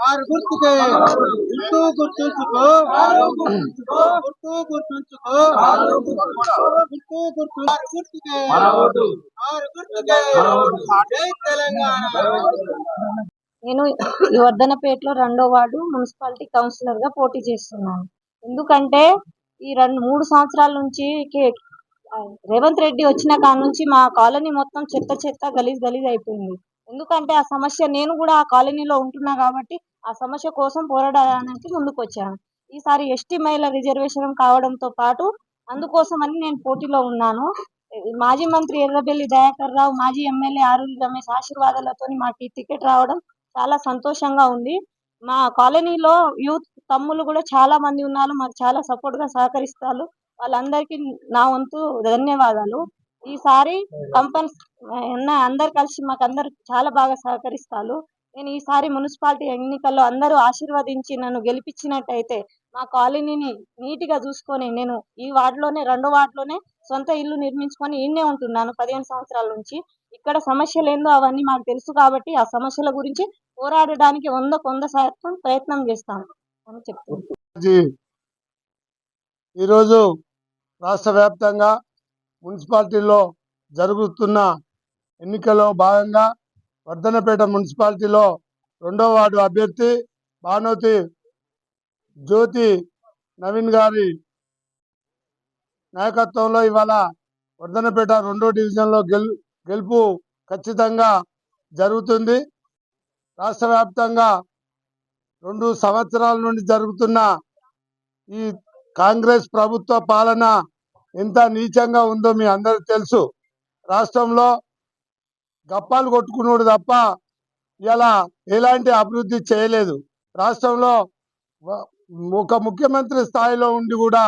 వారు గుర్తుకే. గుర్తు గుర్తుంచుకో. గుర్తు గుర్తుంచుకో. గుర్తు గుర్తు గుర్తుకే. వారు గుర్తుకే. జై తెలంగాణ. నేను ఈ వర్ధనపేటలో రెండో వార్డు మున్సిపాలిటీ కౌన్సిలర్గా పోటీ చేస్తున్నాను. ఎందుకంటే ఈ రెండు మూడు సంవత్సరాల నుంచి కే- రేవంత్ రెడ్డి వచ్చిన కాడ నుంచి మా కాలనీ మొత్తం చెత్త చెత్త గలీజ్ గలీజ్ అయిపోయింది. ఎందుకంటే ఆ సమస్య నేను కూడా ఆ కాలనీలో ఉంటున్నా కాబట్టి ఆ సమస్య కోసం పోరాడడానికి ముందుకు వచ్చాను ఈసారి ఎస్టీ మహిళ రిజర్వేషన్ కావడంతో పాటు అందుకోసమని నేను పోటీలో ఉన్నాను. మాజీ మంత్రి ఎర్రబెల్లి దయాకర్ రావు మాజీ ఎమ్మెల్యే ఆరూరి రమేష్ ఆశీర్వాదాలతో మాకు ఈ టికెట్ రావడం చాలా సంతోషంగా ఉంది. మా కాలనీలో యూత్ తమ్ములు కూడా చాలా మంది ఉన్నారు. మాకు చాలా సపోర్ట్గా సహకరిస్తారు. వాళ్ళందరికీ నా వంతు ధన్యవాదాలు. ఈసారి కంపెనీ అందరు కలిసి మాకు అందరు చాలా బాగా సహకరిస్తారు. నేను ఈసారి మున్సిపాలిటీ ఎన్నికల్లో అందరూ ఆశీర్వదించి నన్ను గెలిపించినట్టయితే మా కాలనీని నీట్గా చూసుకొని నేను ఈ వార్డులోనే రెండో వార్డులోనే సొంత ఇల్లు నిర్మించుకొని ఈయనే ఉంటున్నాను పదిహేను సంవత్సరాల నుంచి. ఇక్కడ సమస్యలు ఏందో అవన్నీ మాకు తెలుసు కాబట్టి ఆ సమస్యల గురించి పోరాడడానికి వంద కొంద శాతం ప్రయత్నం చేస్తాను అని చెప్తాను ఈరోజు రాష్ట్ర వ్యాప్తంగా మున్సిపాలిటీలో జరుగుతున్న ఎన్నికల్లో భాగంగా వర్ధనపేట మున్సిపాలిటీలో రెండో వార్డు అభ్యర్థి భానోతి జ్యోతి నవీన్ గారి నాయకత్వంలో ఇవాళ వర్ధనపేట రెండో డివిజన్లో గెలు గెలుపు ఖచ్చితంగా జరుగుతుంది. రాష్ట్ర వ్యాప్తంగా రెండు సంవత్సరాల నుండి జరుగుతున్న ఈ కాంగ్రెస్ ప్రభుత్వ పాలన ఎంత నీచంగా ఉందో మీ అందరికి తెలుసు. రాష్ట్రంలో గప్పాలు కొట్టుకున్నాడు తప్ప ఇలా ఎలాంటి అభివృద్ధి చేయలేదు. రాష్ట్రంలో ఒక ముఖ్యమంత్రి స్థాయిలో ఉండి కూడా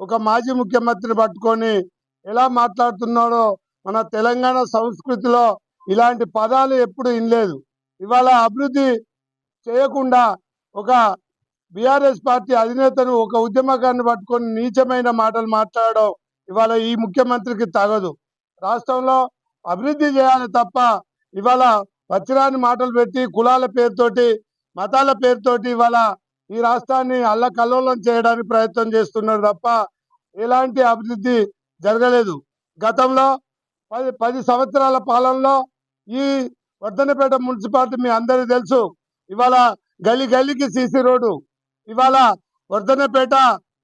ఒక మాజీ ముఖ్యమంత్రిని పట్టుకొని ఎలా మాట్లాడుతున్నాడో మన తెలంగాణ సంస్కృతిలో ఇలాంటి పదాలు ఎప్పుడు ఇన్లేదు. ఇవాళ అభివృద్ధి చేయకుండా ఒక బీఆర్ఎస్ పార్టీ అధినేతను ఒక ఉద్యమకాన్ని పట్టుకొని నీచమైన మాటలు మాట్లాడడం ఇవాళ ఈ ముఖ్యమంత్రికి తగదు. రాష్ట్రంలో అభివృద్ధి చేయాలి తప్ప ఇవాళ పచ్చిరాని మాటలు పెట్టి కులాల పేరుతోటి మతాల పేరుతోటి ఇవాళ ఈ రాష్ట్రాన్ని అల్లకల్లోలం చేయడానికి ప్రయత్నం చేస్తున్నారు తప్ప ఎలాంటి అభివృద్ధి జరగలేదు. గతంలో పది పది సంవత్సరాల పాలనలో ఈ వర్ధనపేట మున్సిపాలిటీ మీ అందరికీ తెలుసు. ఇవాళ గలి గలికి సీసీ రోడ్డు. ఇవాళ వర్ధనపేట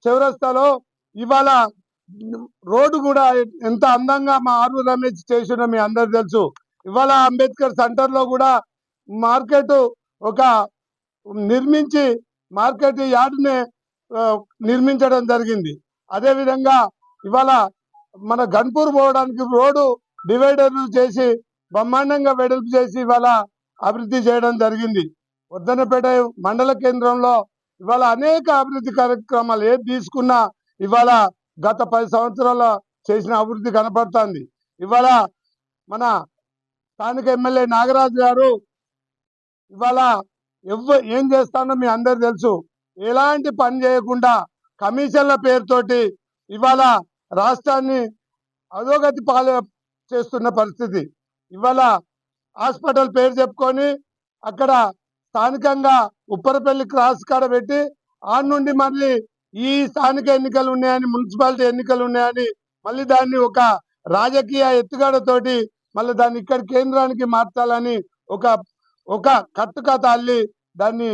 చౌరస్తాలో ఇవాళ రోడ్డు కూడా ఎంత అందంగా మా ఆరు రమేష్ చేసిన మీ అందరు తెలుసు. ఇవాళ అంబేద్కర్ సెంటర్లో కూడా మార్కెట్ ఒక నిర్మించి మార్కెట్ యార్డ్ని నిర్మించడం జరిగింది. అదేవిధంగా ఇవాళ మన గన్పూర్ పోవడానికి రోడ్డు డివైడర్లు చేసి బ్రహ్మాండంగా వెడల్పు చేసి ఇవాళ అభివృద్ధి చేయడం జరిగింది. వర్ధనపేట మండల కేంద్రంలో ఇవాళ అనేక అభివృద్ధి కార్యక్రమాలు ఏది తీసుకున్నా ఇవాళ గత పది సంవత్సరాల చేసిన అభివృద్ధి కనపడుతుంది. ఇవాళ మన స్థానిక ఎమ్మెల్యే నాగరాజు గారు ఇవాళ ఎవ ఏం చేస్తానో మీ అందరు తెలుసు. ఎలాంటి పని చేయకుండా కమిషన్ల పేరుతోటి ఇవాళ రాష్ట్రాన్ని అధోగతి పాల చేస్తున్న పరిస్థితి. ఇవాళ హాస్పిటల్ పేరు చెప్పుకొని అక్కడ స్థానికంగా ఉప్పరపల్లి క్రాస్ కాడ పెట్టి ఆ నుండి మళ్ళీ ఈ స్థానిక ఎన్నికలు ఉన్నాయని మున్సిపాలిటీ ఎన్నికలు ఉన్నాయని మళ్ళీ దాన్ని ఒక రాజకీయ ఎత్తుగడతోటి మళ్ళీ దాన్ని ఇక్కడ కేంద్రానికి మార్చాలని ఒక ఒక కట్టుకథ అల్లి దాన్ని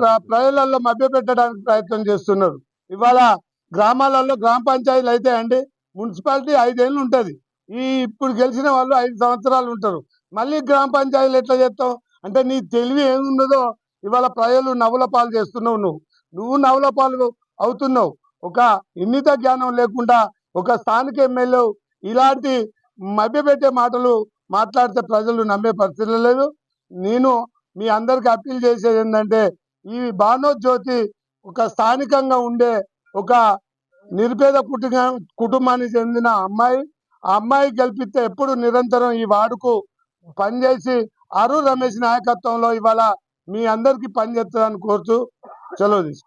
ప్ర- ప్రజలలో మభ్యపెట్టడానికి ప్రయత్నం చేస్తున్నారు. ఇవాళ గ్రామాలలో గ్రామ పంచాయతీలు అయితే అండి మున్సిపాలిటీ ఐదేళ్ళు ఉంటది. ఈ ఇప్పుడు గెలిచిన వాళ్ళు ఐదు సంవత్సరాలు ఉంటారు. మళ్ళీ గ్రామ పంచాయతీలు ఎట్లా చేస్తావు? అంటే నీ తెలివి ఏమున్నదో ఇవాళ ప్రజలు నవ్వుల పాలు చేస్తున్నావు నువ్వు. నువ్వు నవలపాలు అవుతున్నావు. ఒక ఇన్నిత జ్ఞానం లేకుండా ఒక స్థానిక ఎమ్మెల్యే ఇలాంటి మభ్యపెట్టే మాటలు మాట్లాడితే ప్రజలు నమ్మే పరిస్థితి లేదు. నేను మీ అందరికి అప్పీల్ చేసేది ఏంటంటే ఈ భానోజ్యోతి ఒక స్థానికంగా ఉండే ఒక నిరుపేద కుటుంబ కుటుంబానికి చెందిన అమ్మాయి ఆ అమ్మాయి గెలిపిస్తే ఎప్పుడు నిరంతరం ఈ వార్డుకు పనిచేసి అరు రమేష్ నాయకత్వంలో ఇవాళ మీ అందరికి పనిచేస్తుందని కోరుతూ ਚਲੋ ਜੀ।